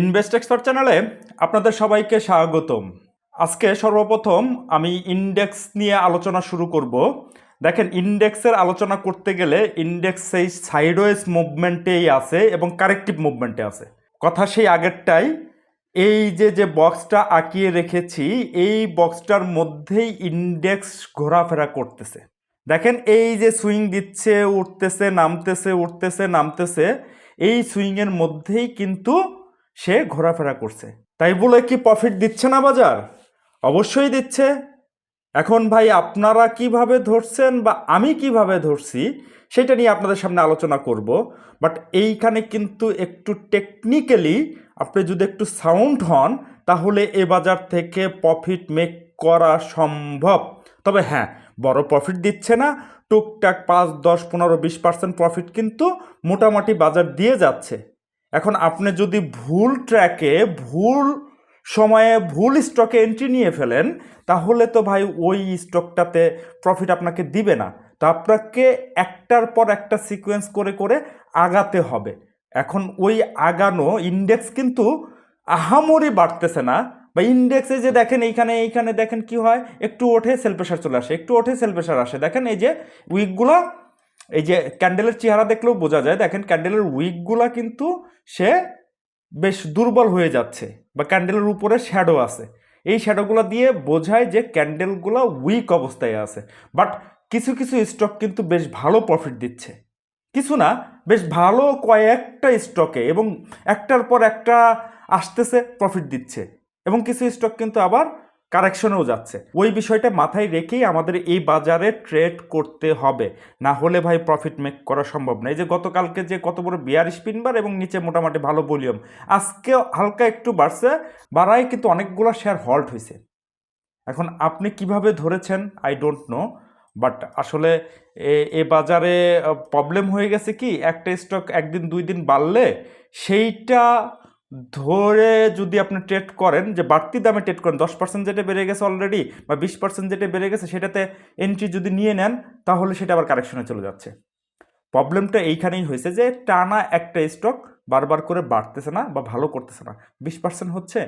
Invest expert চ্যানেলে আপনাদের সবাইকে স্বাগতম। আজকে সর্বপ্রথম আমি ইন্ডেক্স নিয়ে আলোচনা শুরু করব। দেখেন ইন্ডেক্সের আলোচনা করতে গেলে ইন্ডেক্স সেই সাইডওয়েজ মুভমেন্টেই আছে এবং কারেক্টিভ মুভমেন্টে আছে। কথা সেই আগেরটাই, এই যে যে বক্সটা আঁকিয়ে রেখেছি, এই বক্সটার মধ্যেই ইন্ডেক্স ঘোরাফেরা করতেছে। দেখেন, এই যে সুইং দিচ্ছে, উঠতেছে, নামতেছে উঠতেছে, নামতেছে, এই সুইংয়ের মধ্যেই কিন্তু সে ঘোরাফেরা করছে। তাই বলে কি প্রফিট দিচ্ছে না বাজার? অবশ্যই দিচ্ছে। এখন ভাই আপনারা কীভাবে ধরছেন বা আমি কীভাবে ধরছি, সেটা নিয়ে আপনাদের সামনে আলোচনা করব। বাট এইখানে কিন্তু একটু টেকনিক্যালি আপনি যদি একটু সাউন্ড হন, তাহলে এ বাজার থেকে প্রফিট মেক করা সম্ভব। তবে হ্যাঁ বড় প্রফিট দিচ্ছে না। টুকটাক পাঁচ, দশ, পনেরো, বিশ পার্সেন্ট প্রফিট কিন্তু মোটামুটি বাজার দিয়ে যাচ্ছে। এখন আপনি যদি ভুল ট্র্যাকে, ভুল সময়ে ভুল স্টকে এন্ট্রি নিয়ে ফেলেন, তাহলে তো ভাই ওই স্টকটাতে প্রফিট আপনাকে দিবে না। তো আপনাকে একটার পর একটা সিকোয়েন্স করে করে আগাতে হবে। এখন ওই আগানো ইন্ডেক্স কিন্তু আহামরি বাড়তেছে না। বা ইন্ডেক্সে যে দেখেন এইখানে এইখানে দেখেন কি হয়? একটু ওঠে সেল প্রেশার চলে আসে, একটু ওঠে সেল প্রেশার আসে। দেখেন এই যে উইকগুলো এই যে ক্যান্ডেলের চেহারা দেখলেও বোঝা যায়, দেখেন ক্যান্ডেলের উইকগুলা কিন্তু সে বেশ দুর্বল হয়ে যাচ্ছে বা ক্যান্ডেলের উপরে শ্যাডো আছে। এই শ্যাডোগুলো দিয়ে বোঝায় যে ক্যান্ডেলগুলো উইক অবস্থায় আছে। বাট কিছু কিছু স্টক কিন্তু বেশ ভালো প্রফিট দিচ্ছে। কিছু না, বেশ ভালো কয়েকটা স্টকে এবং একটার পর একটা আসতেছে প্রফিট দিচ্ছে। এবং কিছু স্টক কিন্তু আবার কারেকশনেও যাচ্ছে। ওই বিষয়টা মাথায় রেখেই আমাদের এই বাজারে ট্রেড করতে হবে। না হলে ভাই প্রফিট মেক করা সম্ভব না। এই যে গতকালকে যে কত বড় বিয়ার স্পিনবার এবং নিচে মোটামুটি ভালো ভলিউম, আজকে হালকা একটু বাড়ছে, বাড়ায় কিন্তু অনেকগুলো শেয়ার হল্ট হয়েছে এখন আপনি কীভাবে ধরেছেন? আই ডোন্ট নো বাট আসলে এ বাজারে প্রবলেম হয়ে গেছে কি? একটা স্টক একদিন দুই দিন বাড়লে সেইটা ধরে যদি আপনি ট্রেড করেন, যে বাড়তি দামে ট্রেড করেন, দশ পার্সেন্ট যেটা বেড়ে গেছে অলরেডি বা বিশ পার্সেন্ট যেটা বেড়ে গেছে, সেটাতে এন্ট্রি যদি নিয়ে নেন, তাহলে সেটা আবার কারেকশনে চলে যাচ্ছে। প্রবলেমটা এইখানেই হয়েছে যে টানা একটা স্টক বারবার করে বাড়তেছে না বা ভালো করতেছে না। বিশ পার্সেন্ট হচ্ছে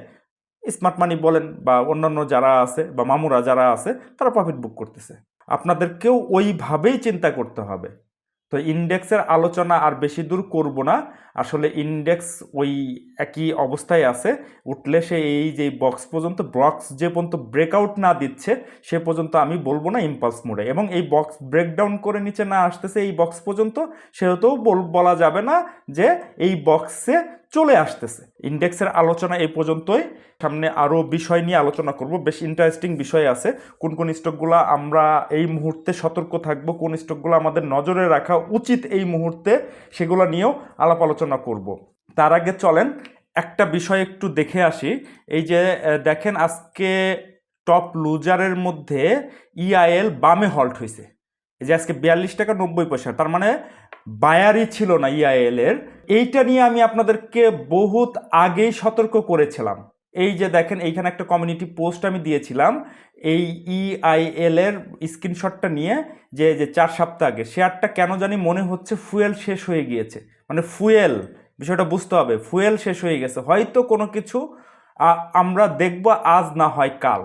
স্মার্ট মানি বলেন বা অন্যান্য যারা আছে বা মামুরা যারা আছে, তারা প্রফিট বুক করতেছে। আপনাদেরকেও ওইভাবেই চিন্তা করতে হবে। তো ইন্ডেক্সের আলোচনা আর বেশি দূর করব না। আসলে ইন্ডেক্স ওই একই অবস্থায় আছে। উঠলে সে এই যে বক্স পর্যন্ত বক্স যে পর্যন্ত ব্রেকআউট না দিচ্ছে, সে পর্যন্ত আমি বলব না ইম্পালস মোড়ে এবং এই বক্স ব্রেকডাউন করে নিচে না আসতেছে এই বক্স পর্যন্ত, সেহেতু বল- বলা যাবে না যে এই বক্সে চলে আসতেছে। ইন্ডেক্সের আলোচনা এই পর্যন্তই। সামনে আরও বিষয় নিয়ে আলোচনা করব। বেশ ইন্টারেস্টিং বিষয় আছে। কোন কোন স্টকগুলো আমরা এই মুহূর্তে সতর্ক থাকব, কোন স্টকগুলো আমাদের নজরে রাখা উচিত এই মুহূর্তে, সেগুলো নিয়েও আলাপ আলোচনা করব। তার আগে চলেন, একটা বিষয় একটু দেখে আসি। এই যে দেখেন আজকে টপ লুজারের মধ্যে ইআইএল বামে হল্ট হয়েছে যে আজকে বিয়াল্লিশ টাকা নব্বই পয়সা, তার মানে বায়ারই ছিল না ইআইএল এর। এইটা নিয়ে আমি আপনাদেরকে বহুত আগেই সতর্ক করেছিলাম। এই যে দেখেন, এইখানে একটা কমিউনিটি পোস্ট আমি দিয়েছিলাম। এই ইআইএল এর স্ক্রিনশটটা নিয়ে যে যে চার সপ্তাহ আগে, শেয়ারটা কেন জানি মনে হচ্ছে ফুয়েল শেষ হয়ে গিয়েছে। মানে ফুয়েল, বিষয়টা বুঝতে হবে, ফুয়েল শেষ হয়ে গেছে। হয়তো কোনো কিছু আমরা দেখব আজ না হয় কাল।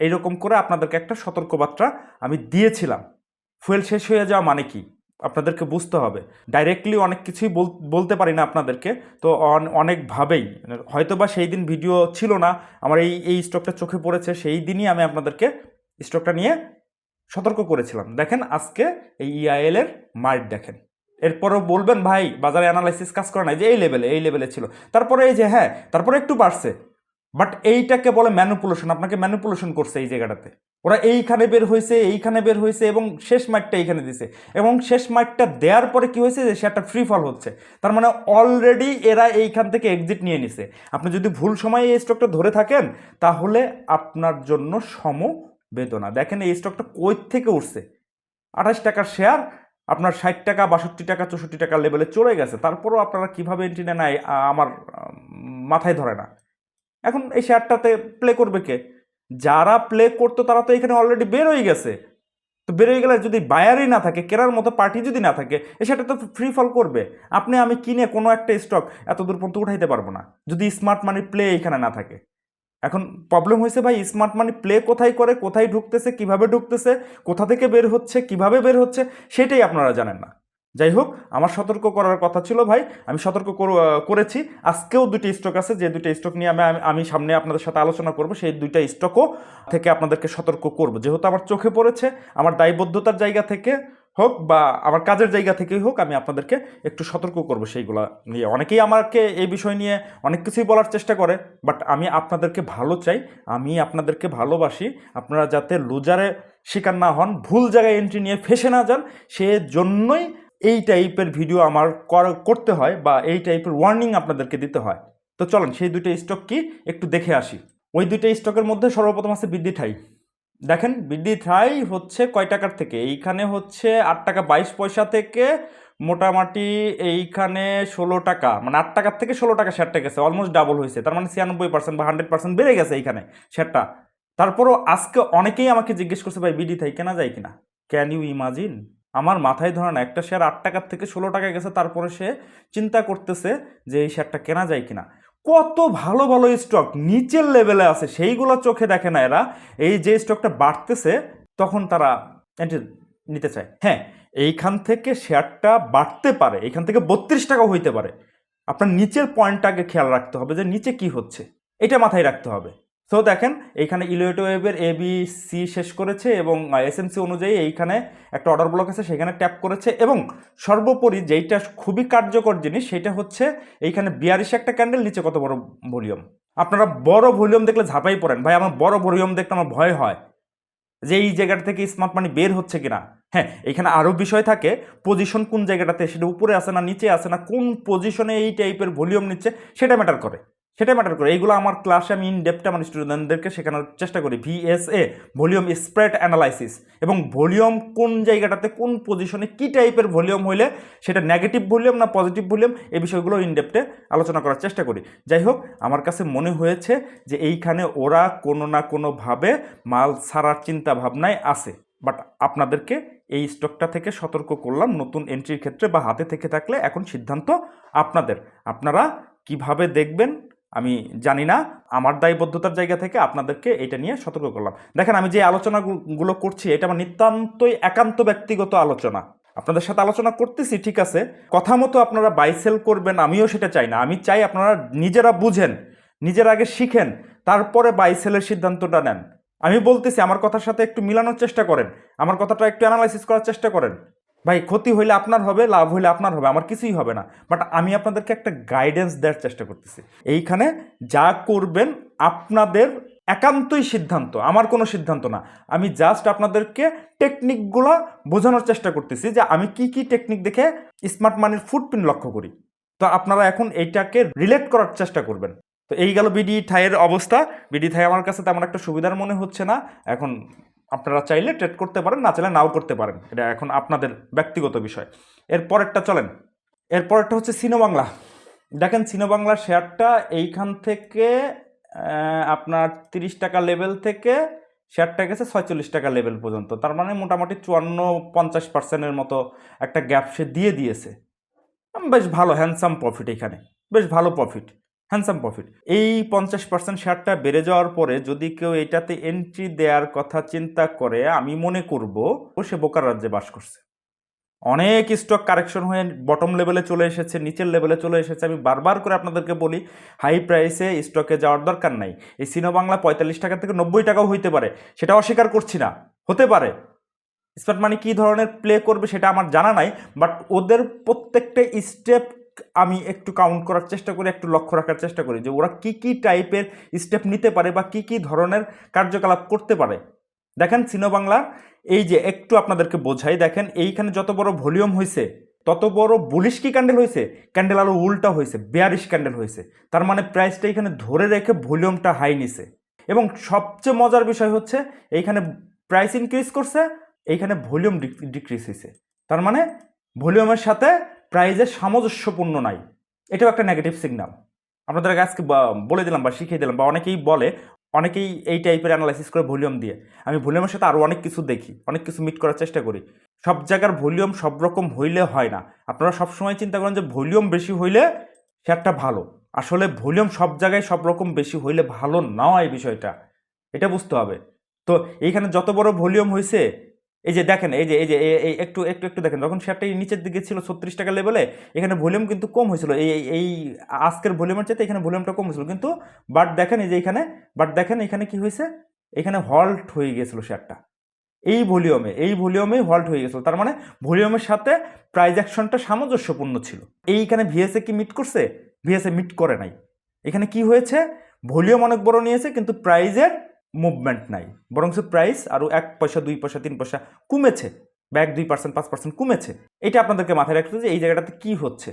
এইরকম করে আপনাদেরকে একটা সতর্কবার্তা আমি দিয়েছিলাম। ফুয়েল শেষ হয়ে যাওয়া মানে কি? আপনাদেরকে বুঝতে হবে। ডাইরেক্টলি অনেক কিছুই বল- বলতে পারি না আপনাদেরকে। তো অন- অনেকভাবেই। হয়তো বা সেই দিন ভিডিও ছিল না, আমার এই এই স্টকটা চোখে পড়েছে, সেই দিনই আমি আপনাদেরকে স্টকটা নিয়ে সতর্ক করেছিলাম। দেখেন আজকে এই ইআইএল এর মার্ট দেখেন। এরপরেও বলবেন, ভাই, বাজারে অ্যানালাইসিস কাজ করে না যে এই লেভেলে এই লেভেলে ছিল। তারপরে এই যে হ্যাঁ তারপরে একটু বাড়ছে। বাট এইটাকে বলে ম্যানুপুলেশন আপনাকে ম্যানুপুলেশন করছে এই জায়গাটাতে। ওরা এইখানে বের হয়েছে, এইখানে বের হয়েছে এবং শেষ মাইটটা এইখানে দিছে। এবং শেষ মাইটটা দেওয়ার পরে কি হয়েছে যে সেটা ফ্রি ফল হচ্ছে। তার মানে অলরেডি এরা এইখান থেকে এক্সিট নিয়ে নিছে। আপনি যদি ভুল সময়ে এই স্টকটা ধরে থাকেন, তাহলে আপনার জন্য সম বেদনা। দেখেন এই স্টকটা কই থেকে উঠছে? আঠাশ টাকার শেয়ার আপনার ষাট টাকা, বাষট্টি টাকা, চৌষট্টি টাকা লেভেলে চলে গেছে। তারপরেও আপনারা কীভাবে এন্ট্রি নেন আমার মাথায় ধরে না। এখন এই শেয়ারটাতে প্লে করবে কে? যারা প্লে করতো তারা তো এখানে অলরেডি বের হয়ে গেছে। তো বেরোয় গেলে যদি বায়ারই না থাকে, কেনার মতো পার্টি যদি না থাকে সেটা তো ফ্রি ফল করবে। আপনি, আমি কিনে কোনো একটা স্টক এত দূর পর্যন্ত উঠাইতে পারব না, যদি স্মার্ট মানি প্লে এখানে না থাকে। এখন প্রবলেম হয়েছে ভাই স্মার্ট মানি প্লে কোথায় করে, কোথায় ঢুকতেছে, কীভাবে ঢুকতেছে, কোথা থেকে বের হচ্ছে, কীভাবে বের হচ্ছে, সেটাই আপনারা জানেন না। যাই হোক আমার সতর্ক করার কথা ছিল ভাই, আমি সতর্ক করেছি। আজকেও দুটি স্টক আছে, যে দুটি স্টক নিয়ে আমি, আমি- সামনে আপনাদের সাথে আলোচনা করব, সেই দুইটা স্টকও থেকে আপনাদেরকে সতর্ক করব। যেহেতু আমার চোখে পড়েছে, আমার দায়বদ্ধতার জায়গা থেকে হোক বা আমার কাজের জায়গা থেকেই হোক, আমি আপনাদেরকে একটু সতর্ক করব সেইগুলা নিয়ে। অনেকেই আমাকে এই বিষয় নিয়ে অনেক কিছুই বলার চেষ্টা করে বাট আমি আপনাদেরকে ভালো চাই, আমি আপনাদেরকে ভালোবাসি। আপনারা যাতে লুজারে শিকার না হন, ভুল জায়গায় এন্ট্রি নিয়ে ফেসে না যান, সেজন্যই এই টাইপের ভিডিও আমার কর- করতে হয় বা এই টাইপের ওয়ার্নিং আপনাদেরকে দিতে হয়। তো চলেন, সেই দুটো স্টক কি একটু দেখে আসি। ওই দুইটা স্টকের মধ্যে সর্বপ্রথম আছে বৃদ্ধি ঠাই। দেখেন বৃদ্ধি ঠাই হচ্ছে কয় টাকার থেকে? এইখানে হচ্ছে আট টাকা বাইশ পয়সা থেকে মোটামুটি এইখানে ষোলো টাকা। মানে আট টাকার থেকে ষোলো টাকা শেয়ারটা গেছে অলমোস্ট ডাবল হয়েছে। তার মানে ছিয়ানব্বই পার্সেন্ট বা হান্ড্রেড পার্সেন্ট বেড়ে গেছে এইখানে শেয়ারটা তারপরও আজকে অনেকেই আমাকে জিজ্ঞেস করছে, ভাই বিডি থাই কেনা যায় কিনা? ক্যান ইউ ইমাজিন আমার মাথায় ধরে না একটা শেয়ার আট টাকার থেকে ষোলো টাকা গেছে, তারপরে সে চিন্তা করতেছে যে এই শেয়ারটা কেনা যায় কিনা। কত ভালো ভালো স্টক নিচের লেভেলে আছে, সেইগুলো চোখে দেখে না এরা। এই যে স্টকটা বাড়তেছে, তখন তারা entry নিতে চায়। হ্যাঁ এইখান থেকে শেয়ারটা বাড়তে পারে, এইখান থেকে বত্রিশ টাকা হইতে পারে। আপনার নিচের পয়েন্টটাকে খেয়াল রাখতে হবে যে নিচে কি হচ্ছে। এটা মাথায় রাখতে হবে। তো দেখেন, এইখানে ইলিয়েটো ওয়েবের এ বি সি শেষ করেছে এবং এসএমসি অনুযায়ী এইখানে একটা অর্ডার ব্লক আছে, সেখানে ট্যাপ করেছে এবং সর্বোপরি যেইটা খুবই কার্যকর জিনিস, সেটা হচ্ছে এইখানে বিয়ারিশ একটা ক্যান্ডেল নিচে কত বড় ভলিউম? আপনারা বড় ভলিউম দেখলে ঝাঁপাই পড়েন, ভাই, আমার বড় ভলিউম দেখতে আমার ভয় হয় যে এই জায়গাটা থেকে স্মার্ট মানি বের হচ্ছে কিনা? হ্যাঁ এখানে আরও বিষয় থাকে পজিশন কোন জায়গাটাতে, সেটা উপরে আসে না নিচে আসে না, কোন পজিশনে এই টাইপের ভলিউম নিচ্ছে, সেটা ম্যাটার করে। সেটা ম্যাটার করে। এইগুলো আমার ক্লাসে আমি ইন ডেপটে আমার স্টুডেন্টদেরকে শেখানোর চেষ্টা করি। V S A volume spread analysis এবং ভলিউম কোন জায়গাটাতে কোন পজিশনে কী টাইপের ভলিউম হইলে সেটা নেগেটিভ ভলিউম না পজিটিভ ভলিউম এই বিষয়গুলো ইন ডেপটে আলোচনা করার চেষ্টা করি। যাই হোক, আমার কাছে মনে হয়েছে যে এইখানে ওরা কোনো না কোনোভাবে মাল ছাড়ার চিন্তা ভাবনায় আছে। বাট আপনাদেরকে এই স্টকটা থেকে সতর্ক করলাম নতুন এন্ট্রির ক্ষেত্রে বা হাতে থেকে থাকলে এখন সিদ্ধান্ত আপনাদের। আপনারা কীভাবে দেখবেন আমি জানি না, আমার দায়বদ্ধতার জায়গা থেকে আপনাদেরকে এটা নিয়ে সতর্ক করলাম। দেখেন, আমি যে আলোচনাগুলো করছি, এটা আমার নিতান্তই একান্ত ব্যক্তিগত আলোচনা। আপনাদের সাথে আলোচনা করতেছি, ঠিক আছে, কথা মতো আপনারা বাইসেল করবেন, আমিও সেটা চাই না। আমি চাই আপনারা নিজেরা বুঝেন, নিজের আগে শিখেন, তারপরে বাইসেলের সিদ্ধান্তটা নেন। আমি বলতেছি, আমার কথার সাথে একটু মিলানোর চেষ্টা করেন, আমার কথাটা একটু অ্যানালাইসিস করার চেষ্টা করেন। ভাই, ক্ষতি হইলে আপনার হবে, লাভ হইলে আপনার হবে, আমার কিছুই হবে না। বাট আমি আপনাদেরকে একটা গাইডেন্স দেওয়ার চেষ্টা করতেছি। এইখানে যা করবেন আপনাদের একান্তই সিদ্ধান্ত, আমার কোনো সিদ্ধান্ত না। আমি জাস্ট আপনাদেরকে টেকনিকগুলো বোঝানোর চেষ্টা করতেছি যে আমি কি কি টেকনিক দেখে স্মার্ট মানির ফুটপ্রিন্ট লক্ষ্য করি। তো আপনারা এখন এইটাকে রিলেট করার চেষ্টা করবেন। তো এই গেল বিডি থাইয়ের অবস্থা। বিডি থাই আমার কাছে তেমন একটা সুবিধার মনে হচ্ছে না। এখন আপনারা চাইলে ট্রেড করতে পারেন, না চাইলে নাও করতে পারেন। এটা এখন আপনাদের ব্যক্তিগত বিষয়। এর পরেরটা চলেন। এর পরেরটা হচ্ছে সিনো বাংলা। দেখেন সিনো বাংলার শেয়ারটা এইখান থেকে আপনার তিরিশ টাকা লেভেল থেকে শেয়ারটা গেছে ছয়চল্লিশ টাকা লেভেল পর্যন্ত। তার মানে মোটামুটি চুয়ান্ন পঞ্চাশ পার্সেন্টের মতো একটা গ্যাপ সে দিয়ে দিয়েছে। বেশ ভালো হ্যান্ডসাম প্রফিট এখানে। বেশ ভালো প্রফিট হ্যান্ডসাম প্রফিট এই পঞ্চাশ পার্সেন্ট শেয়ারটা বেড়ে যাওয়ার পরে যদি কেউ এটাতে এন্ট্রি দেওয়ার কথা চিন্তা করে, আমি মনে করব সে বোকার রাজ্যে বাস করছে। অনেক স্টক কারেকশন হয়ে বটম লেভেলে চলে এসেছে, নিচের লেভেলে চলে এসেছে। আমি বারবার করে আপনাদেরকে বলি হাই প্রাইসে স্টকে যাওয়ার দরকার নাই। এই সিনো বাংলা পঁয়তাল্লিশ টাকা থেকে নব্বই টাকাও হইতে পারে। সেটা অস্বীকার করছি না। হতে পারে। স্মার্ট মানি কী ধরনের প্লে করবে সেটা আমার জানা নাই বাট ওদের প্রত্যেকটা স্টেপ আমি একটু কাউন্ট করার চেষ্টা করি, একটু লক্ষ্য রাখার চেষ্টা করি যে ওরা কি কি টাইপের স্টেপ নিতে পারে বা কি কি ধরনের কার্যকলাপ করতে পারে। দেখেন সিনো বাংলা এই যে একটু আপনাদেরকে বোঝাই, দেখেন এইখানে যত বড় ভলিউম হয়েছে তত বড় বুলিশ কি ক্যান্ডেল হয়েছে ক্যান্ডেল আরও উল্টা হয়েছে বেয়ারিশ ক্যান্ডেল হয়েছে তার মানে প্রাইসটা এখানে ধরে রেখে ভলিউমটা হাই নিছে। এবং সবচেয়ে মজার বিষয় হচ্ছে, এইখানে প্রাইস ইনক্রিজ করছে, এইখানে ভলিউম ডিক্রিজ হয়েছে তার মানে ভলিউমের সাথে প্রাইজের সামঞ্জস্যপূর্ণ নাই। এটাও একটা নেগেটিভ সিগন্যাল আপনাদের আজকে বলে দিলাম বা শিখিয়ে দিলাম বা অনেকেই বলে, অনেকেই এই টাইপের অ্যানালাইসিস করে ভলিউম দিয়ে। আমি ভলিউমের সাথে আরও অনেক কিছু দেখি, অনেক কিছু মিট করার চেষ্টা করি। সব জায়গার ভলিউম সব রকম হইলে হয় না। আপনারা সবসময় চিন্তা করেন যে ভলিউম বেশি হইলে শেয়ারটা ভালো। আসলে ভলিউম সব জায়গায় সব রকম বেশি হইলে ভালো নয় বিষয়টা। এটা বুঝতে হবে। তো এইখানে যত বড় ভলিউম হয়েছে এই যে দেখেন, এই যে এই যে, এই- একটু একটু একটু দেখেন, যখন শেয়ারটা এই নিচের দিকে ছিল ছত্রিশ টাকা লেভেলে এখানে ভলিউম কিন্তু কম হয়েছিল। এই, এই- আজকের ভলিউমের চাইতে এখানে ভলিউমটা কম হয়েছিল। কিন্তু বাট দেখেন, এই যে এখানে বাট দেখেন, এখানে কি হয়েছে? এখানে হল্ট হয়ে গিয়েছিল শেয়ারটা এই ভলিউমে এই ভলিউমে হল্ট হয়ে গেছিল। তার মানে ভলিউমের সাথে প্রাইজ অ্যাকশনটা সামঞ্জস্যপূর্ণ ছিল। এইখানে ভিএসএ কি মিট করছে? ভিএসএ মিট করে নাই। এখানে কি হয়েছে? ভলিউম অনেক বড় নিয়েছে, কিন্তু প্রাইজের মুভমেন্ট নাই। বরং প্রাইস আরও এক পয়সা, দুই পয়সা, তিন পয়সা কমেছে। বা এক দুই পার্সেন্ট পাঁচ পার্সেন্ট কমেছে। এটা আপনাদেরকে মাথায় রাখতে যে এই জায়গাটাতে কী হচ্ছে।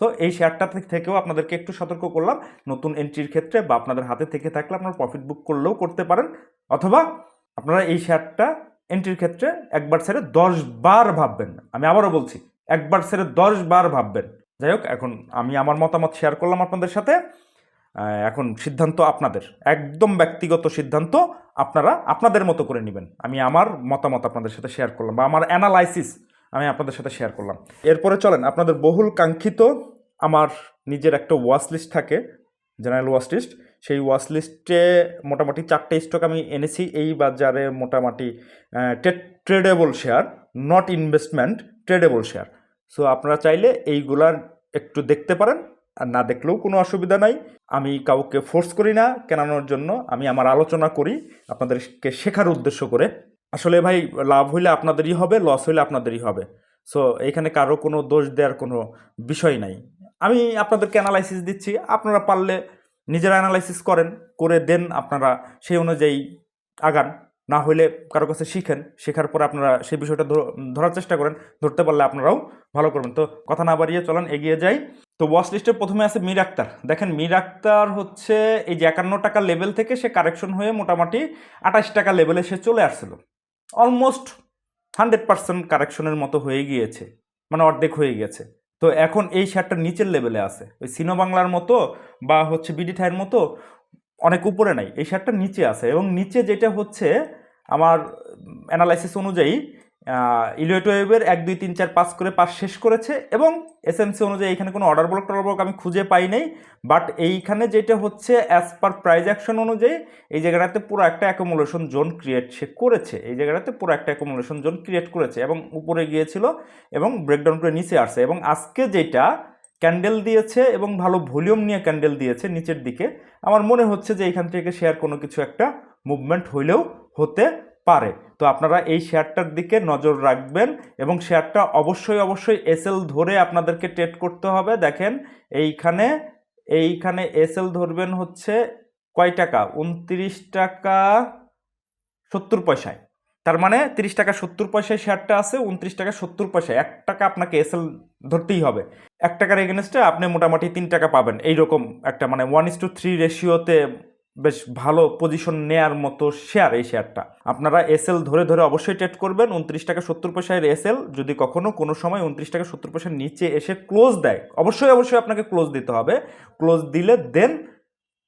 সো এই শেয়ারটা থেকেও আপনাদেরকে একটু সতর্ক করলাম। নতুন এন্ট্রির ক্ষেত্রে বা আপনাদের হাতে থেকে থাকলে আপনারা প্রফিট বুক করলেও করতে পারেন। অথবা আপনারা এই শেয়ারটা এন্ট্রির ক্ষেত্রে একবার ছেড়ে দশ বার ভাববেন। আমি আবারও বলছি, একবার ছেড়ে দশ বার ভাববেন। যাই হোক, এখন আমি আমার মতামত শেয়ার করলাম আপনাদের সাথে। এখন সিদ্ধান্ত আপনাদের। একদম ব্যক্তিগত সিদ্ধান্ত আপনারা আপনাদের মতো করে নেবেন। আমি আমার মতামত আপনাদের সাথে শেয়ার করলাম বা আমার অ্যানালাইসিস আমি আপনাদের সাথে শেয়ার করলাম। এরপরে চলেন, আপনাদের বহুল কাঙ্ক্ষিত আমার নিজের একটা ওয়াচ লিস্ট থাকে জেনারেল ওয়াচ লিস্ট সেই ওয়াচ লিস্টে মোটামুটি চারটে স্টক আমি এনেছি। এই বাজারে মোটামুটি tradable share not investment tradable share so আপনারা চাইলে এইগুলার একটু দেখতে পারেন। আর না দেখলেও কোনো অসুবিধা নাই। আমি কাউকে ফোর্স করি না, কেনানোর জন্য। আমি আমার আলোচনা করি, আপনাদেরকে শেখার উদ্দেশ্য করে। আসলে ভাই, লাভ হইলে আপনাদেরই হবে লস হইলে আপনাদেরই হবে। সো এখানে কারও কোনো দোষ দেওয়ার কোনো বিষয় নাই। আমি আপনাদেরকে অ্যানালাইসিস দিচ্ছি। আপনারা পারলে নিজেরা অ্যানালাইসিস করেন, করে দেন আপনারা সেই অনুযায়ী আগান। না হইলে কারও কাছে শিখেন, শেখার পরে আপনারা সেই বিষয়টা ধরার চেষ্টা করেন। ধরতে পারলে আপনারাও ভালো করবেন। তো, কথা না বাড়িয়ে চলেন, এগিয়ে যাই। তো ওয়াচ লিস্টের প্রথমে আছে মীর আক্তার। দেখেন, মীর আক্তার হচ্ছে এই যে একান্ন টাকা লেভেল থেকে সে কারেকশন হয়ে মোটামুটি আঠাশ টাকা লেভেলে সে চলে আসছিল। অলমোস্ট হান্ড্রেড পার্সেন্ট কারেকশনের মতো হয়ে গিয়েছে মানে অর্ধেক হয়ে গেছে। তো এখন এই শেয়ারটা নিচের লেভেলে আছে। ওই সিনো বাংলার মতো বা হচ্ছে বিডি ঠাইয়ের মতো অনেক উপরে নাই। এই শেয়ারটা নিচে আছে এবং নিচে যেটা হচ্ছে আমার অ্যানালাইসিস অনুযায়ী ইলিয়ট ওয়েবের এক, দুই, তিন, চার, পাঁচ করে পাস শেষ করেছে এবং এসএমসি অনুযায়ী এখানে কোনো অর্ডার ব্লক টর্ডার ব্লক আমি খুঁজে পাই নাই বাট এইখানে যেটা হচ্ছে অ্যাজ পার প্রাইজ অ্যাকশন অনুযায়ী এই জায়গাটাতে পুরো একটা অ্যাকোমোলেশন জোন ক্রিয়েট সে করেছে, এই জায়গাটাতে পুরো একটা অ্যাকোমোলেশন জোন ক্রিয়েট করেছে এবং উপরে গিয়েছিল এবং ব্রেকডাউন করে নিচে আসছে এবং আজকে যেটা ক্যান্ডেল দিয়েছে এবং ভালো ভলিউম নিয়ে ক্যান্ডেল দিয়েছে নিচের দিকে, আমার মনে হচ্ছে যে এখান থেকে শেয়ার কোনো কিছু একটা মুভমেন্ট হইলেও হতে পারে। তো আপনারা এই শেয়ারটার দিকে নজর রাখবেন এবং শেয়ারটা অবশ্যই অবশ্যই এসএল ধরে আপনাদেরকে ট্রেড করতে হবে। দেখেন, এইখানে এইখানে এসএল ধরবেন হচ্ছে কয় টাকা? উনত্রিশ টাকা সত্তর পয়সায়। তার মানে তিরিশ টাকা সত্তর পয়সায় শেয়ারটা আছে, উনত্রিশ টাকা সত্তর পয়সায়। এক টাকা আপনাকে এসএল ধরতেই হবে। এক টাকার এগেনস্টে আপনি মোটামুটি তিন টাকা পাবেন। এইরকম একটা মানে ওয়ান ইস টু থ্রি রেশিওতে বেশ ভালো পজিশন নেয়ার মতো শেয়ার এই শেয়ারটা আপনারা এসএল ধরে ধরে অবশ্যই ট্রেড করবেন, উনত্রিশ টাকা সত্তর পয়সার এসএল যদি কখনো কোনো সময় উনত্রিশ টাকা সত্তর পয়সার নিচে এসে ক্লোজ দেয়, অবশ্যই অবশ্যই আপনাকে ক্লোজ দিতে হবে। ক্লোজ দিলে দেন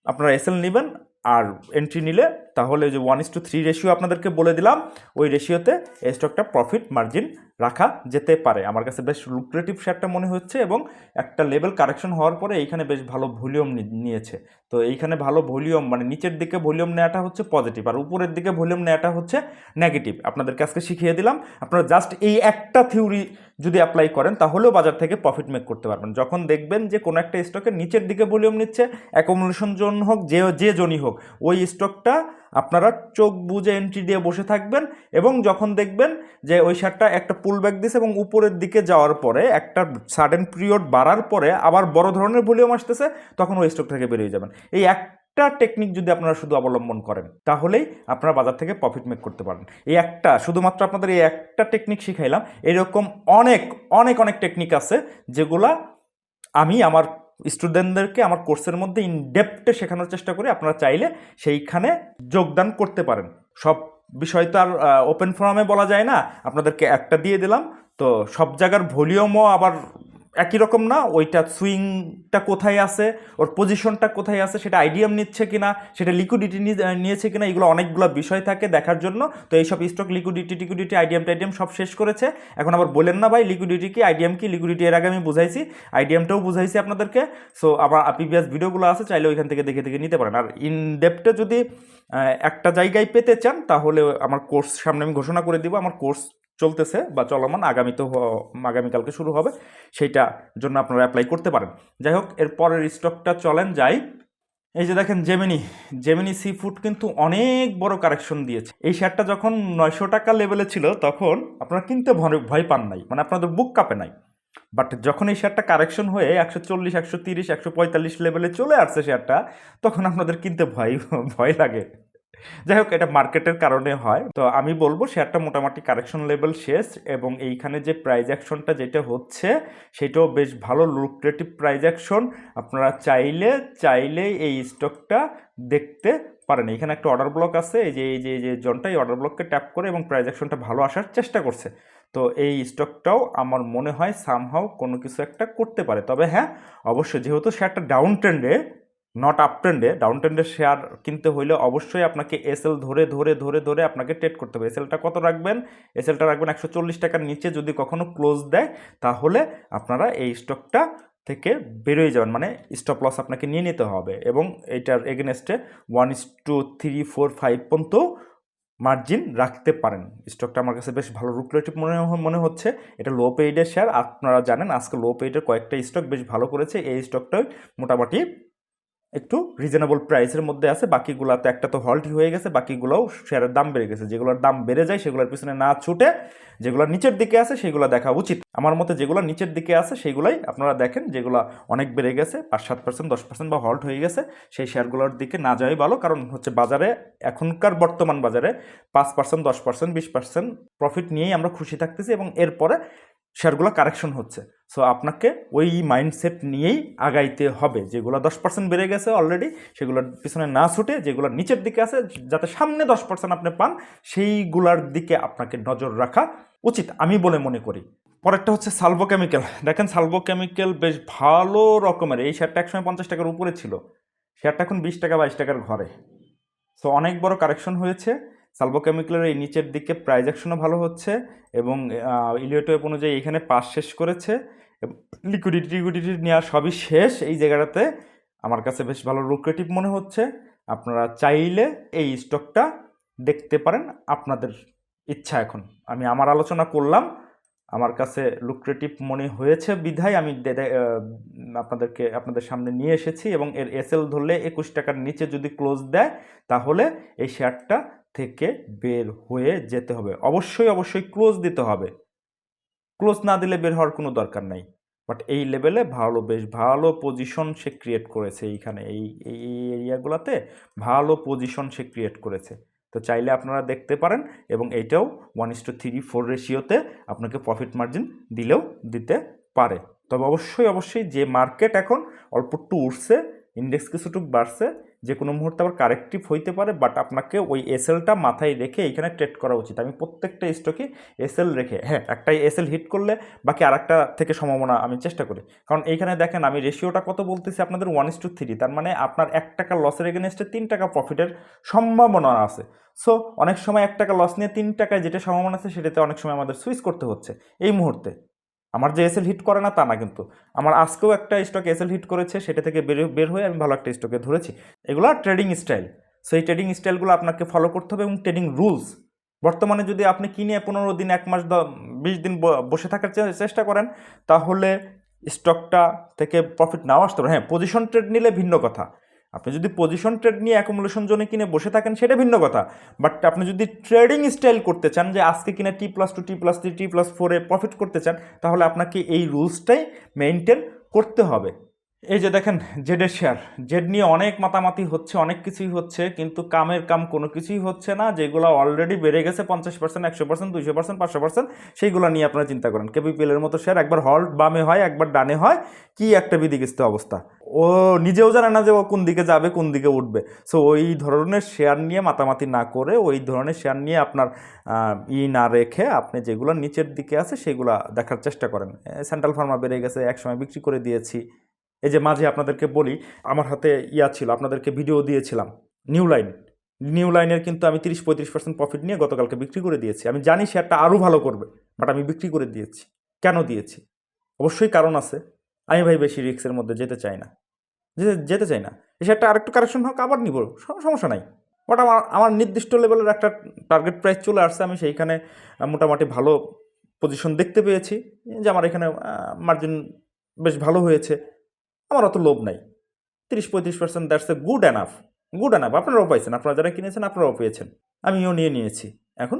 আপনারা এসএল নেবেন আর এন্ট্রি নিলে তাহলে যে one is to three ratio আপনাদেরকে বলে দিলাম, ওই রেশিওতে স্টকটা প্রফিট মার্জিন রাখা যেতে পারে। আমার কাছে বেশ লুক্রেটিভ শেয়ারটা মনে হচ্ছে এবং একটা লেভেল কারেকশন হওয়ার পরে এইখানে বেশ ভালো ভলিউম নিয়েছে। তো এইখানে ভালো ভলিউম মানে নিচের দিকে ভলিউম নেওয়াটা হচ্ছে পজিটিভ আর উপরের দিকে ভলিউম নেওয়াটা হচ্ছে নেগেটিভ আপনাদেরকে আজকে শিখিয়ে দিলাম, আপনারা জাস্ট এই একটা থিওরি যদি অ্যাপ্লাই করেন তাহলেও বাজার থেকে প্রফিট মেক করতে পারবেন। যখন দেখবেন যে কোনো একটা স্টকের নিচের দিকে ভলিউম নিচ্ছে অ্যাকোমোলেশন জোন হোক, যে যে জোনই হোক, ওই স্টকটা আপনারা চোখ বুঝে এন্ট্রি দিয়ে বসে থাকবেন এবং যখন দেখবেন যে ওই শেয়ারটা একটা পুল ব্যাক দিছে এবং উপরের দিকে যাওয়ার পরে একটা সাডেন পিরিয়ড বাড়ার পরে আবার বড় ধরনের ভলিউম আসতেছে, তখন ওই স্টক থেকে বেরিয়ে যাবেন। এই এক একটা টেকনিক যদি আপনারা শুধু অবলম্বন করেন, তাহলেই আপনারা বাজার থেকে প্রফিট মেক করতে পারেন। এই একটা, শুধুমাত্র আপনাদের এই একটা টেকনিক শিখাইলাম, এরকম অনেক অনেক অনেক টেকনিক আছে যেগুলা আমি আমার স্টুডেন্টদেরকে আমার কোর্সের মধ্যে ইনডেপথে শেখানোর চেষ্টা করি। আপনারা চাইলে সেইখানে যোগদান করতে পারেন। সব বিষয় তো আর ওপেন ফোরামে বলা যায় না। আপনাদেরকে একটা দিয়ে দিলাম। তো সব জায়গার ভলিউমও আবার একই রকম না? ওইটা সুইংটা কোথায় আছে? ওর পজিশনটা কোথায় আছে? সেটা আইডিয়াম নিচ্ছে কিনা? সেটা লিকুইডিটি নিয়েছে কিনা? এগুলো অনেকগুলো বিষয় থাকে দেখার জন্য। তো এইসব স্টক লিকুইডিটি টিকুইডিটি আইডিয়াম টাইডিয়াম সব শেষ করেছে। এখন আবার বলেন না ভাই, লিকুইডিটি কি, আইডিয়াম কি? লিকুইডিটি এর আগে আমি বুঝাইছি। আইডিয়ামটাও বুঝাইছি আপনাদেরকে। সো আমার প্রিভিয়াস ভিডিওগুলো আছে, চাইলে ওইখান থেকে দেখে দেখে নিতে পারেন। আর ইন ডেপটে যদি একটা জায়গায় পেতে চান, তাহলে আমার কোর্স সামনে আমি ঘোষণা করে দিব। আমার কোর্স চলতেছে বা চলমান, আগামী তো আগামীকালকে শুরু হবে। সেইটা জন্য আপনারা অ্যাপ্লাই করতে পারেন। যাই হোক, এর পরের স্টকটা চলেন, যাই। এই যে দেখেন জেমিনি জেমিনি সি ফুড কিন্তু অনেক বড় কারেকশন দিয়েছে। এই শেয়ারটা যখন নয়শো টাকা লেভেলে ছিল, তখন আপনারা কিনতে ভয় পান নাই। মানে আপনাদের বুক কাঁপে নাই। বাট যখন এই শেয়ারটা কারেকশন হয়ে একশো চল্লিশ, একশো তিরিশ, একশো পঁয়তাল্লিশ লেভেলে চলে আসছে শেয়ারটা তখন আপনাদের কিনতে ভয় ভয় লাগে। যাই হোক, এটা মার্কেটের কারণে হয়। তো আমি বলব শেয়ারটা মোটামুটি কারেকশন লেভেল শেষ এবং এইখানে যে প্রাইজ অ্যাকশনটা যেটা হচ্ছে, সেটাও বেশ ভালো লুক্রেটিভ প্রাইজ অ্যাকশন আপনারা চাইলে চাইলে এই স্টকটা দেখতে পারেন। এখানে একটা অর্ডার ব্লক আছে, এই যে এই যে জনটা এই অর্ডার ব্লককে ট্যাপ করে এবং প্রাইজ অ্যাকশনটা ভালো আসার চেষ্টা করছে। তো এই স্টকটাও আমার মনে হয় সামহাও কোনো কিছু একটা করতে পারে। তবে হ্যাঁ অবশ্যই যেহেতু শেয়ারটা ডাউন ট্রেন্ডে নট আপ ট্রেন্ডে ডাউন ট্রেন্ডের শেয়ার কিনতে হইলে অবশ্যই আপনাকে এসএল ধরে ধরে ধরে ধরে আপনাকে ট্রেড করতে হবে। এসএলটা কত রাখবেন? এসএলটা রাখবেন একশো চল্লিশ টাকার নিচে যদি কখনো ক্লোজ দেয়, তাহলে আপনারা এই স্টকটা থেকে বেরোয় যাবেন। মানে স্টপ লস আপনাকে নিয়ে নিতে হবে। এবং এইটার এগেনস্টে one is to three four five পর্যন্ত মার্জিন রাখতে পারেন। স্টকটা আমার কাছে বেশ ভালো রুকলেটিভ মনে মনে হচ্ছে। এটা লো পেইডের শেয়ার আপনারা জানেন আজকে লো পেইডের কয়েকটা স্টক বেশ ভালো করেছে। এই স্টকটাই মোটামুটি একটু রিজনেবল প্রাইসের মধ্যে আছে। বাকিগুলাতে একটা তো হল্টই হয়ে গেছে, বাকিগুলোও শেয়ারের দাম বেড়ে গেছে। যেগুলোর দাম বেড়ে যায়, সেগুলোর পিছনে না ছুটে যেগুলো নিচের দিকে আছে, সেগুলো দেখা উচিত। আমার মতে যেগুলো নিচের দিকে আছে, সেগুলাই আপনারা দেখেন, যেগুলো অনেক বেড়ে গেছে পাঁচ সাত পার্সেন্ট দশ পার্সেন্ট বা হল্ট হয়ে গেছে, সেই শেয়ারগুলোর দিকে না যাওয়াই ভালো। কারণ হচ্ছে বাজারে, এখনকার বর্তমান বাজারে পাঁচ পার্সেন্ট দশ পার্সেন্ট বিশ পার্সেন্ট প্রফিট নিয়েই আমরা খুশি থাকতেছি এবং এরপরে শেয়ারগুলো কারেকশন হচ্ছে। সো আপনাকে ওই মাইন্ডসেট নিয়েই আগাইতে হবে। যেগুলো দশ পার্সেন্ট বেড়ে গেছে অলরেডি সেগুলোর পিছনে না ছুটে, যেগুলো নিচের দিকে আছে, যাতে সামনে দশ পার্সেন্ট আপনি পান, সেইগুলার দিকে আপনাকে নজর রাখা উচিত, আমি বলে মনে করি। পরেরটা হচ্ছে সালভো কেমিক্যাল দেখেন সালভো কেমিক্যাল বেশ ভালো রকমের। এই শেয়ারটা একসময় পঞ্চাশ টাকার উপরে ছিল। শেয়ারটা এখন বিশ টাকা, বাইশ টাকার ঘরে। সো অনেক বড় কারেকশন হয়েছে। সালভো কেমিক্যালের এই নিচের দিকে প্রাইজ অ্যাকশনও ভালো হচ্ছে এবং ইলিওটেপ অনুযায়ী এখানে পাস শেষ করেছে। লিকুইডিটি লিকুইডিটি নেওয়া সবই শেষ। এই জায়গাটাতে আমার কাছে বেশ ভালো লুক্রেটিভ মনে হচ্ছে। আপনারা চাইলে এই স্টকটা দেখতে পারেন আপনাদের ইচ্ছা এখন। আমি আমার আলোচনা করলাম। আমার কাছে লুক্রেটিভ মনে হয়েছে বিধায় আমি আপনাদেরকে, আপনাদের সামনে নিয়ে এসেছি এবং এর এসএল ধরলে একুশ টাকার নিচে যদি ক্লোজ দেয়, তাহলে এই শেয়ারটা থেকে বের হয়ে যেতে হবে। অবশ্যই অবশ্যই ক্লোজ দিতে হবে। ক্লোজ না দিলে বের হওয়ার কোনো দরকার নাই। বাট এই লেভেলে ভালো, বেশ ভালো পজিশন সে ক্রিয়েট করেছে এইখানে। এই এই এরিয়াগুলোতে ভালো পজিশন সে ক্রিয়েট করেছে। তো চাইলে আপনারা দেখতে পারেন এবং এইটাও one is to three four রেশিওতে আপনাকে প্রফিট মার্জিন দিলেও দিতে পারে। তবে অবশ্যই অবশ্যই যে মার্কেট এখন অল্প একটু উঠছে ইন্ডেক্স কিছুটুক বাড়ছে যে কোনো মুহূর্তে আবার কারেক্টিভ হইতে পারে বাট আপনাকে ওই এসএলটা মাথায় রেখে এইখানে ট্রেড করা উচিত। আমি প্রত্যেকটা স্টকে এসএল রেখে হ্যাঁ একটাই এসএল হিট করলে বাকি আর একটা থেকে সম্ভাবনা আমি চেষ্টা করি। কারণ এইখানে দেখেন আমি রেশিওটা কত বলতেছি আপনাদের ওয়ান ইস টু থ্রি তার মানে আপনার এক টাকা লসের এগেনস্টে তিন টাকা প্রফিটের সম্ভাবনা আছে। সো অনেক সময় এক টাকা লস নিয়ে তিন টাকায় যেটা সম্ভাবনা আছে সেটাতে অনেক সময় আমাদের সুইচ করতে হচ্ছে। এই মুহূর্তে। আমার যে এসএল হিট করে না তা না কিন্তু। আমার আজকেও একটা স্টক এসএল হিট করেছে, সেটা থেকে বের বের হয়ে আমি ভালো একটা স্টকে ধরেছি। এগুলো ট্রেডিং স্টাইল সো এই ট্রেডিং স্টাইলগুলো আপনাকে ফলো করতে হবে এবং ট্রেডিং রুলস বর্তমানে যদি আপনি কিনে পনেরো দিন, এক মাস বিশ দিন বসে থাকার চেষ্টা করেন, তাহলে স্টকটা থেকে প্রফিট নাও আসতে পারে। হ্যাঁ পজিশন ট্রেড নিলে ভিন্ন কথা। আপনি যদি পজিশন ট্রেড নিয়ে অ্যাকুমুলেশন জোনে কিনে বসে থাকেন, সেটা ভিন্ন কথা। বাট আপনি যদি ট্রেডিং স্টাইল করতে চান, যে আজকে কিনে T plus two T plus three T plus ফোরে প্রফিট করতে চান, তাহলে আপনাকে এই রুলসটাই মেনটেন করতে হবে। এই যে দেখেন, জেডের শেয়ার। জেড নিয়ে অনেক মাতামাতি হচ্ছে, অনেক কিছুই হচ্ছে, কিন্তু কামের কাম কোনো কিছুই হচ্ছে না। যেগুলো অলরেডি বেড়ে গেছে, পঞ্চাশ পার্সেন্ট একশো পার্সেন্ট দুইশো পার্সেন্ট পাঁচশো পার্সেন্ট সেইগুলো নিয়ে আপনারা চিন্তা করেন। কেপিপিএলের মতো শেয়ার একবার হল্ট বামে হয়, একবার ডানে হয়, কি একটা বিদিকিস্ত অবস্থা। ও নিজেও জানে না যে ও কোন দিকে যাবে, কোন দিকে উঠবে। সো ওই ধরনের শেয়ার নিয়ে মাতামাতি না করে, ওই ধরনের শেয়ার নিয়ে আপনার ই না রেখে আপনি যেগুলো নিচের দিকে আছে, সেগুলো দেখার চেষ্টা করেন। সেন্ট্রাল ফার্মা বেড়ে গেছে, একসময় বিক্রি করে দিয়েছি। এই যে মাঝে আপনাদেরকে বলি, আমার হাতে ইয়া ছিল, আপনাদেরকে ভিডিও দিয়েছিলাম নিউ লাইন নিউ লাইনের কিন্তু আমি তিরিশ পঁয়ত্রিশ পার্সেন্ট প্রফিট নিয়ে গতকালকে বিক্রি করে দিয়েছি। আমি জানি শেয়ারটা আরও ভালো করবে বাট আমি বিক্রি করে দিয়েছি। কেন দিয়েছি? অবশ্যই কারণ আছে। আমি ভাই বেশি রিস্কের মধ্যে যেতে চাই না। যেতে চাই না। এই শেয়ারটা আরেকটু কারেকশন হোক, আবার নিব সম- সমস্যা নাই। বাট আমার আমার নির্দিষ্ট লেভেলের একটা টার্গেট প্রাইস চলে আসছে, আমি সেইখানে মোটামুটি ভালো পজিশন দেখতে পেয়েছি। যে আমার এখানে মার্জিন বেশ ভালো হয়েছে। আমার অত লোভ নাই। তিরিশ পঁয়ত্রিশ percent that's a good enough good enough আপনারাও পাইছেন, আপনারা যারা কিনেছেন, আপনারাও পেয়েছেন। আমিও নিয়ে নিয়েছি। এখন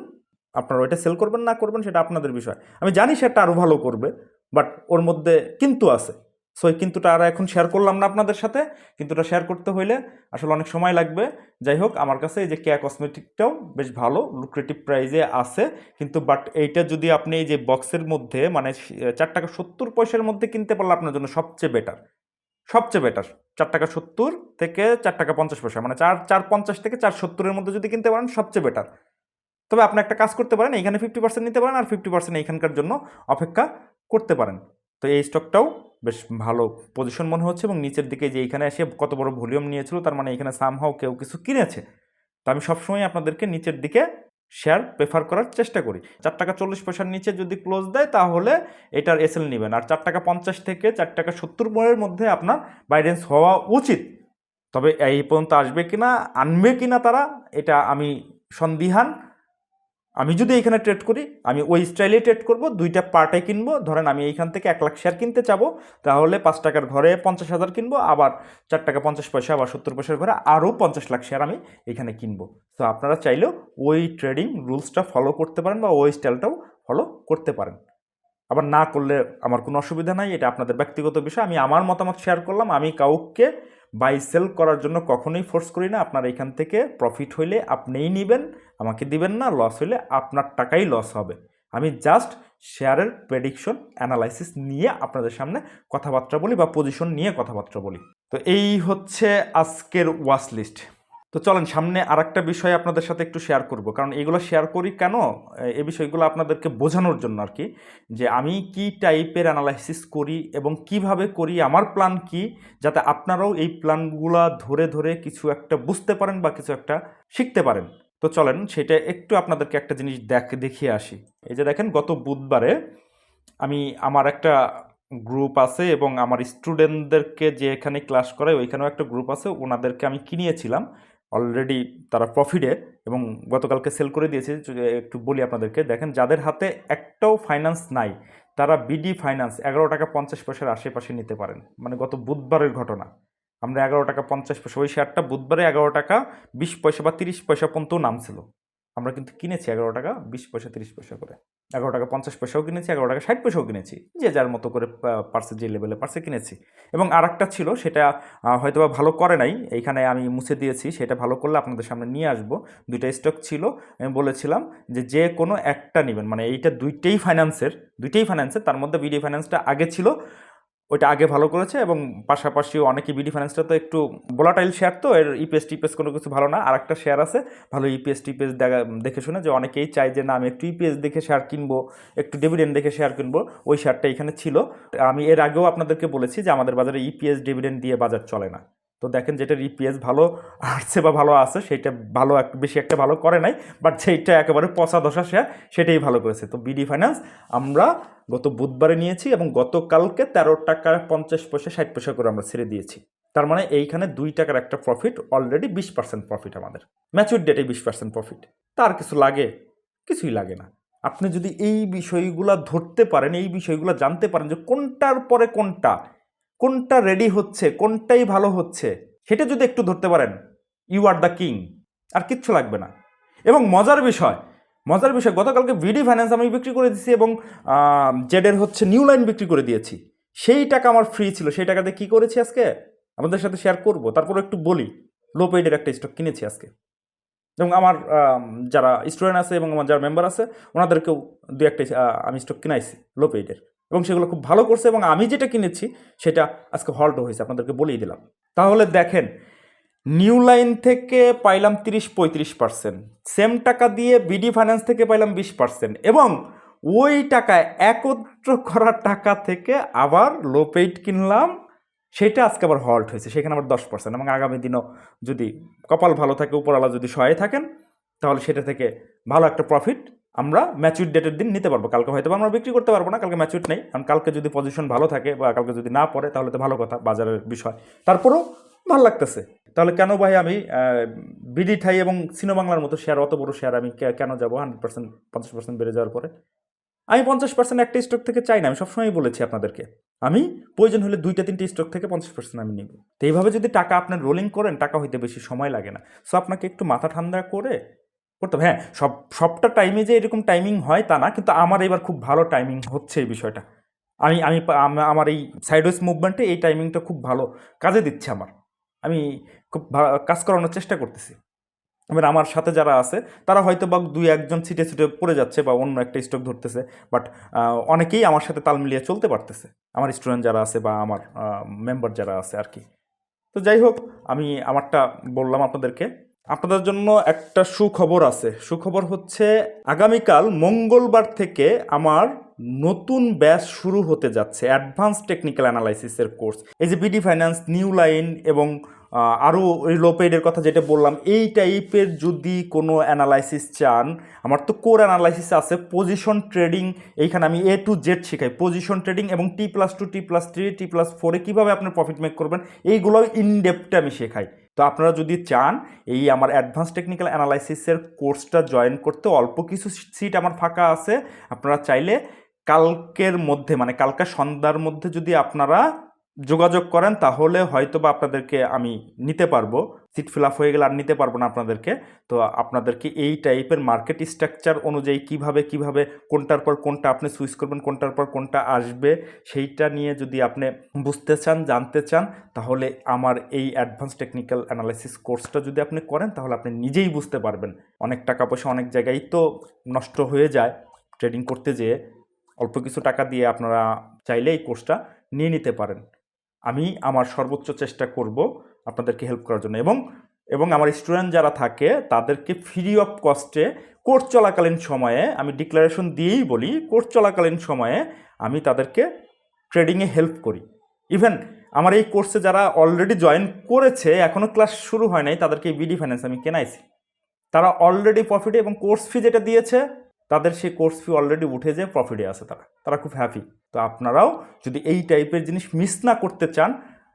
আপনারা ওইটা সেল করবেন, না করবেন, সেটা আপনাদের বিষয়। আমি জানি সেটা আরও ভালো করবে বাট ওর মধ্যে কিন্তু আছে। সো এই কিন্তুটা আর এখন শেয়ার করলাম না আপনাদের সাথে। কিন্তুটা শেয়ার করতে হইলে আসলে অনেক সময় লাগবে। যাই হোক, আমার কাছে এই যে কেয়া কসমেটিকটাও বেশ ভালো লুক্রেটিভ প্রাইজে আছে। কিন্তু বাট এইটা যদি আপনি এই যে বক্সের মধ্যে মানে চার টাকা সত্তর পয়সার মধ্যে কিনতে পারলে আপনার জন্য সবচেয়ে বেটার সবচেয়ে বেটার চার টাকা সত্তর থেকে চার টাকা পঞ্চাশ পয়সা মানে চার চার পঞ্চাশ থেকে চার সত্তরের মধ্যে যদি কিনতে পারেন, সবচেয়ে বেটার তবে আপনি একটা কাজ করতে পারেন এখানে ফিফটি পার্সেন্ট নিতে পারেন আর ফিফটি পার্সেন্ট এইখানকার জন্য অপেক্ষা করতে পারেন। তো এই স্টকটাও বেশ ভালো পজিশন মনে হচ্ছে এবং নিচের দিকে যে এইখানে এসে কত বড় ভলিউম নিয়েছিল, তার মানে এখানে সামহাও কেউ কিছু কিনেছে। তো আমি সবসময় আপনাদেরকে নিচের দিকে শেয়ার প্রেফার করার চেষ্টা করি। চার টাকা চল্লিশ পয়সার নিচে যদি ক্লোজ দেয়, তাহলে এটার এসএল নেবেন। আর চার টাকা পঞ্চাশ থেকে চার টাকা সত্তর বয়ের মধ্যে আপনার বাইডেন্স হওয়া উচিত। তবে এই পর্যন্ত আসবে কিনা, আনবে কিনা তারা, এটা আমি সন্দিহান। আমি যদি এখানে ট্রেড করি, আমি ওই স্টাইলে ট্রেড করব, দুইটা পার্টে কিনবো, ধরেন আমি এইখান থেকে এক লাখ শেয়ার কিনতে চাবো, তাহলে পাঁচ টাকার ঘরে পঞ্চাশ হাজার কিনবো, আবার চার টাকা পঞ্চাশ পয়সা, আবার সত্তর পয়সার ঘরে আরও পঞ্চাশ লাখ শেয়ার আমি এখানে কিনবো। তো আপনারা চাইলেও ওই ট্রেডিং রুলসটা ফলো করতে পারেন বা ওই স্টাইলটাও ফলো করতে পারেন। আবার না করলে আমার কোনো অসুবিধা নাই, এটা আপনাদের ব্যক্তিগত বিষয়, আমি আমার মতামত শেয়ার করলাম, আমি কাউকে বাই সেল করার জন্য কখনোই ফোর্স করি না, আপনার এখান থেকে প্রফিট হইলে আপনিই নেবেন আমাকে দিবেন না লস হলে আপনার টাকাই লস হবে। আমি জাস্ট শেয়ারের প্রেডিকশন অ্যানালাইসিস নিয়ে আপনাদের সামনে কথাবার্তা বলি বা পজিশন নিয়ে কথাবার্তা বলি। তো এই হচ্ছে আজকের ওয়াচ লিস্ট তো চলেন, সামনে আর একটা বিষয় আপনাদের সাথে একটু শেয়ার করব। কারণ এগুলো শেয়ার করি কেন? এই বিষয়গুলো আপনাদেরকে বোঝানোর জন্য আর কি। যে আমি কি টাইপের অ্যানালাইসিস করি এবং কীভাবে করি, আমার প্ল্যান কি, যাতে আপনারাও এই প্ল্যানগুলো ধরে ধরে কিছু একটা বুঝতে পারেন বা কিছু একটা শিখতে পারেন। তো চলেন সেটা একটু আপনাদেরকে একটা জিনিস দেখ, দেখিয়ে আসি। এই যে দেখেন, গত বুধবারে আমি আমার একটা গ্রুপ আছে এবং আমার স্টুডেন্টদেরকে যে এখানে ক্লাস করে ওইখানেও একটা গ্রুপ আছে, ওনাদেরকে আমি কিনিয়েছিলাম অলরেডি তারা প্রফিটে এবং গতকালকে সেল করে দিয়েছে। একটু বলি আপনাদেরকে, দেখেন, যাদের হাতে একটাও ফাইন্যান্স নাই, তারা বিডি ফাইন্যান্স এগারো টাকা পঞ্চাশ পয়সার আশেপাশে নিতে পারেন। মানে গত বুধবারের ঘটনা। আমরা এগারো টাকা পঞ্চাশ পয়সা ওই শেয়ারটা বুধবারে এগারো টাকা বিশ পয়সা বা তিরিশ পয়সা পর্যন্ত নামছিল। আমরা কিন্তু কিনেছি এগারো টাকা বিশ পয়সা তিরিশ পয়সা করে। এগারো টাকা পঞ্চাশ পয়সাও কিনেছি এগারো টাকা ষাট পয়সাও কিনেছি। যে যার মতো করে পার্সে যে লেভেলে পার্সে কিনেছি। এবং আর একটা ছিল সেটা আহ, হয়তোবা ভালো করে নাই এইখানে আমি মুছে দিয়েছি সেটা ভালো করলে আপনাদের সামনে নিয়ে আসব। দুইটা স্টক ছিল আমি বলেছিলাম যে যে কোনো একটা নেবেন মানে এইটা দুইটাই ফাইন্যান্সের দুইটাই ফাইন্যান্সের তার মধ্যে বিডি ফাইন্যান্সটা আগে ছিল। ওইটা আগে ভালো করেছে এবং পাশাপাশি অনেকে বিডি ফাইন্যান্সটা তো একটু ভোলাটাইল শেয়ার তো, এর ইপিএস টিপিএস কোনো কিছু ভালো না। আর একটা শেয়ার আছে, ভালো ইপিএস টিপিএস দেখা, দেখে শুনে যে অনেকেই চায় যে না, আমি একটু ইপিএস দেখে শেয়ার কিনবো, একটু ডিভিডেন্ড দেখে শেয়ার কিনবো, ওই শেয়ারটা এখানে ছিল। আমি এর আগেও আপনাদেরকে বলেছি যে আমাদের বাজারে ইপিএস ডিভিডেন্ড দিয়ে বাজার চলে না। তো দেখেন যেটার ইপিএস ভালো আসছে বা ভালো আছে, সেইটা ভালো বেশি একটা ভালো করে নাই বাট সেইটা একেবারে পচা দশা শেয়ার সেটাই ভালো করেছে। তো বিডি ফাইন্যান্স আমরা গত বুধবারে নিয়েছি এবং গতকালকে তেরো টাকা পঞ্চাশ পয়সা, ষাট পয়সা করে আমরা ছেড়ে দিয়েছি। তার মানে এইখানে দুই টাকার একটা প্রফিট অলরেডি বিশ পার্সেন্ট প্রফিট আমাদের। ম্যাচুর ডেটে বিশ পার্সেন্ট প্রফিট তার কিছু লাগে, কিছুই লাগে না। আপনি যদি এই বিষয়গুলো ধরতে পারেন, এই বিষয়গুলো জানতে পারেন যে কোনটার পরে কোনটা কোনটা রেডি হচ্ছে, কোনটাই ভালো হচ্ছে, সেটা যদি একটু ধরতে পারেন ইউ আর দ্য কিং আর কিচ্ছু লাগবে না। এবং মজার বিষয় মজার বিষয়, গতকালকে ভিডি ফাইন্যান্স আমি বিক্রি করে দিয়েছি এবং জেডের হচ্ছে নিউ লাইন বিক্রি করে দিয়েছি। সেই টাকা আমার ফ্রি ছিল, সেই টাকাতে কী করেছি আজকে? আপনাদের সাথে শেয়ার করব, তারপর একটু বলি লো পেইডের একটা স্টক কিনেছি আজকে। এবং আমার যারা স্টুডেন্ট আছে এবং আমার যারা মেম্বার আছে, ওনাদেরকেও দু একটা আমি স্টক কিনাইছি লো পেইডের এবং সেগুলো খুব ভালো করছে এবং আমি যেটা কিনেছি সেটা আজকে হল্ট হয়েছে, আপনাদেরকে বলেই দিলাম। তাহলে দেখেন নিউ লাইন থেকে পাইলাম তিরিশ পঁয়ত্রিশ পার্সেন্ট সেম টাকা দিয়ে বিডি ফাইন্যান্স থেকে পাইলাম বিশ পার্সেন্ট এবং ওই টাকায় একত্র করা টাকা থেকে আবার লো পেইড কিনলাম, সেটা আজকে আবার হল্ট হয়েছে, সেখানে আবার দশ পার্সেন্ট এবং আগামী দিনও যদি কপাল ভালো থাকে, উপরওয়ালা যদি সহায় থাকেন, তাহলে সেটা থেকে ভালো একটা প্রফিট আমরা ম্যাচুর ডেটের দিন নিতে পারব। কালকে হয়তো আমরা বিক্রি করতে পারব না, কালকে ম্যাচুর নেই। কারণ কালকে যদি পজিশন ভালো থাকে বা কালকে যদি না পড়ে, তাহলে তো ভালো কথা, বাজারের বিষয়। তারপরেও ভালো লাগতেছে। তাহলে কেন ভাই আমি বিডি ঠাই এবং সিনো বাংলার মতো শেয়ার অত বড় শেয়ার আমি কেন যাব? হান্ড্রেড পার্সেন্ট পঞ্চাশ পার্সেন্ট বেড়ে যাওয়ার পরে। আমি পঞ্চাশ পার্সেন্ট একটা স্টক থেকে চাই না, আমি সবসময় বলেছি আপনাদেরকে। আমি প্রয়োজন হলে দুইটা, তিনটে স্টক থেকে পঞ্চাশ পার্সেন্ট আমি নিব। তো এইভাবে যদি টাকা আপনার রোলিং করেন, টাকা হইতে বেশি সময় লাগে না। সো আপনাকে একটু মাথা ঠান্ডা করে করতে হ্যাঁ সব, সবটা টাইমে যে এরকম টাইমিং হয় তা না, কিন্তু আমার এবার খুব ভালো টাইমিং হচ্ছে এই বিষয়টা। আমি আমি আমার এই সাইডওয়েজ মুভমেন্টে এই টাইমিংটা খুব ভালো কাজে দিচ্ছে আমার। আমি খুব কাজ করানোর চেষ্টা করতেছি। এবার আমার সাথে যারা আছে, তারা হয়তো বা দুই, একজন ছিটে ছিটে পড়ে যাচ্ছে বা অন্য একটা স্টক ধরতেছে বাট অনেকেই আমার সাথে তাল মিলিয়ে চলতে পারতেছে। আমার স্টুডেন্ট যারা আছে বা আমার মেম্বার যারা আছে আর কি। তো যাই হোক, আমি আমারটা বললাম আপনাদেরকে। আপনাদের জন্য একটা সুখবর আছে। সুখবর হচ্ছে, আগামীকাল মঙ্গলবার থেকে আমার নতুন ব্যাচ শুরু হতে যাচ্ছে অ্যাডভান্স টেকনিক্যাল অ্যানালাইসিসের কোর্স। এই যে বিডি ফাইন্যান্স, নিউ লাইন এবং আরও ওই লোপেডের কথা যেটা বললাম, এই টাইপের যদি কোনো অ্যানালাইসিস চান, আমার তো কোর অ্যানালাইসিস আছে পজিশন ট্রেডিং এইখানে আমি এ টু জেড শেখাই। পজিশন ট্রেডিং এবং T plus two T plus three T plus ফোরে কীভাবে আপনি প্রফিট মেক করবেন এইগুলো ইনডেপথে আমি শেখাই। তো আপনারা যদি চান এই আমার অ্যাডভান্স টেকনিক্যাল অ্যানালাইসিসের কোর্সটা জয়েন করতে, অল্প কিছু সিট আমার ফাঁকা আছে, আপনারা চাইলে কালকের মধ্যে মানে কালকে সন্ধ্যার মধ্যে যদি আপনারা যোগাযোগ করেন, তাহলে হয়তো বা আপনাদেরকে আমি নিতে পারব। সিট ফিল আপ হয়ে গেলে আর নিতে পারব না আপনাদেরকে। তো আপনাদেরকে এই টাইপের মার্কেট স্ট্রাকচার অনুযায়ী কীভাবে কীভাবে, কোনটার পর কোনটা আপনি সুইচ করবেন, কোনটার পর কোনটা আসবে, সেইটা নিয়ে যদি আপনি বুঝতে চান, জানতে চান, তাহলে আমার এই অ্যাডভান্স টেকনিক্যাল অ্যানালাইসিস কোর্সটা যদি আপনি করেন, তাহলে আপনি নিজেই বুঝতে পারবেন। অনেক টাকা পয়সা অনেক জায়গায় তো নষ্ট হয়ে যায়। ট্রেডিং করতে যেয়ে অল্প কিছু টাকা দিয়ে আপনারা চাইলে এই কোর্সটা নিয়ে নিতে পারেন। আমি আমার সর্বোচ্চ চেষ্টা করব আপনাদেরকে হেল্প করার জন্য। এবং এবং আমার স্টুডেন্ট যারা থাকে, তাদেরকে ফ্রি অফ কস্টে কোর্স চলাকালীন সময়ে আমি ডিক্লারেশন দিয়েই বলি কোর্স চলাকালীন সময়ে আমি তাদেরকে ট্রেডিংয়ে হেল্প করি। ইভেন আমার এই কোর্সে যারা অলরেডি জয়েন করেছে এখনও ক্লাস শুরু হয় নাই, তাদেরকে বিডি ফাইন্যান্স আমি কেনাইছি। তারা অলরেডি প্রফিটে এবং কোর্স ফি যেটা দিয়েছে, তাদের সেই কোর্স ফি অলরেডি উঠে যেয়ে প্রফিটে আছে তারা। তারা খুব হ্যাপি তো আপনারাও যদি এই টাইপের জিনিস মিস না করতে চান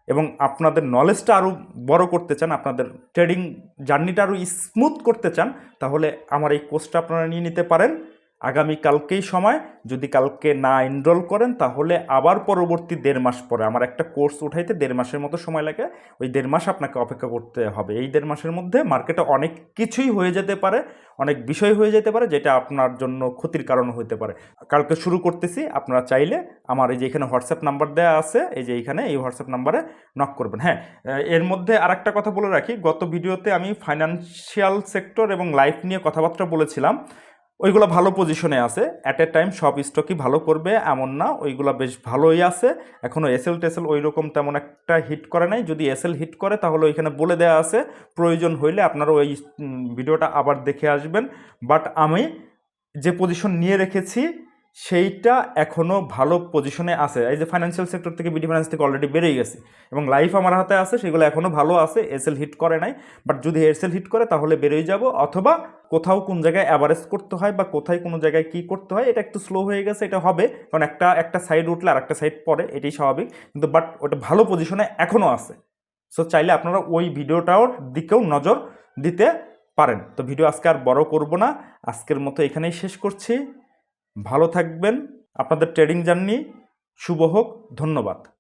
এবং আপনাদের নলেজটা আরও বড় করতে চান, আপনাদের ট্রেডিং জার্নিটা আরও স্মুথ করতে চান, তাহলে আমার এই কোর্সটা আপনারা নিয়ে নিতে পারেন। আগামী কালকেই সময়, যদি কালকে না এনরোল করেন, তাহলে আবার পরবর্তী দেড় মাস পরে। আমার একটা কোর্স উঠাইতে দেড় মাসের মতো সময় লাগে। ওই দেড় মাস আপনাকে অপেক্ষা করতে হবে। এই দেড় মাসের মধ্যে মার্কেটে অনেক কিছুই হয়ে যেতে পারে, অনেক বিষয় হয়ে যেতে পারে, যেটা আপনার জন্য ক্ষতির কারণ হতে পারে। কালকে শুরু করতেছি, আপনারা চাইলে আমার এই যে এখানে হোয়াটসঅ্যাপ নাম্বার দেওয়া আছে, এই যে এইখানে এই হোয়াটসঅ্যাপ নাম্বারে নক করবেন। হ্যাঁ এর মধ্যে আর একটা কথা বলে রাখি। গত ভিডিওতে আমি ফাইন্যান্সিয়াল সেক্টর এবং লাইফ নিয়ে কথাবার্তা বলেছিলাম। ওইগুলো ভালো পজিশনে আছে। অ্যাট এ টাইম সব স্টকই ভালো করবে, এমন না, ওইগুলো বেশ ভালোই আছে। এখনও এসএল টেসেল ওই রকম তেমন একটা হিট করে নাই। যদি এসএল হিট করে, তাহলে ওইখানে বলে দেওয়া আছে, প্রয়োজন হইলে আপনারা ওই ভিডিওটা আবার দেখে আসবেন। বাট আমি যে পজিশন নিয়ে রেখেছি সেইটা এখনও ভালো পজিশনে আছে। এই যে ফাইন্যান্সিয়াল সেক্টর থেকে বিডি ফাইন্যান্স থেকে অলরেডি বেড়েই গেছে এবং লাইফ আমার হাতে আছে, সেগুলো এখনও ভালো আছে এসএল হিট করে নাই। বাট যদি এসএল হিট করে, তাহলে বেরোই যাব। অথবা কোথাও কোন জায়গায় অ্যাভারেজ করতে হয় বা কোথায় কোনো জায়গায় কি করতে হয়, এটা একটু স্লো হয়ে গেছে, এটা হবে। কারণ একটা একটা সাইড উঠলে আর একটা সাইড পরে এটাই স্বাভাবিক। কিন্তু বাট ওটা ভালো পজিশনে এখনও আছে। সো চাইলে আপনারা ওই ভিডিওটার দিকেও নজর দিতে পারেন। তো ভিডিও আজকে আর বড় করব না। আজকের মতো এখানেই শেষ করছি। ভালো থাকবেন। আপনাদের ট্রেডিং জার্নি শুভ হোক ধন্যবাদ।